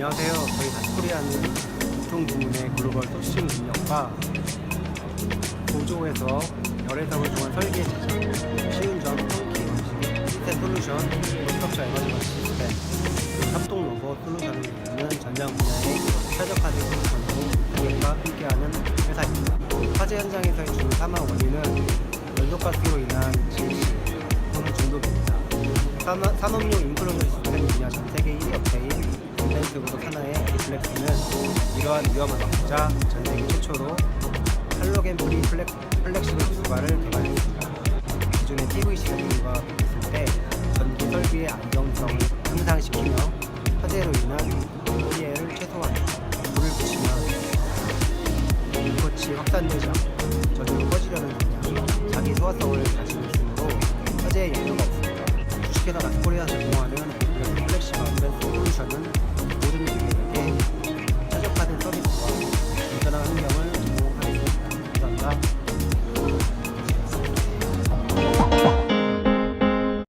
안녕하세요. 저희 다스코리아는 유통 부문의 글로벌 소싱 능력과 보조에서 열애석을 통한 설계 제작, 쉬운 점, 통키 방식, 시스템 솔루션, 스트럭처 에너지 시스템, 그리고 협동 로봇 솔루션을 이루는 전장 분야의 최적화된 솔루션으로 고객과 함께하는 회사입니다. 화재 현장에서의 주 사망 원인은 연소가스로 인한 질식 또는 중독입니다. 산업- 산업용 인플루언서 시스템 분야 전 세계 1위 플렉스는 이러한 위험을 막고자 전 세계 최초로 할로겐 프리 플렉, 플렉시블 기수발을 개발했습니다. 기존의 PVC 제품과 비교했을 때 전기 설비의 안정성을 향상시키며 화재로 인한 피해를 최소화합니다. 불을 붙이면 불꽃이 확산되지 않고 저절로 꺼지려는 경향, 자기 소화성을 가지고 있으므로 화재에 영향가 없습니다. 주식회사 나스코리아 제공하는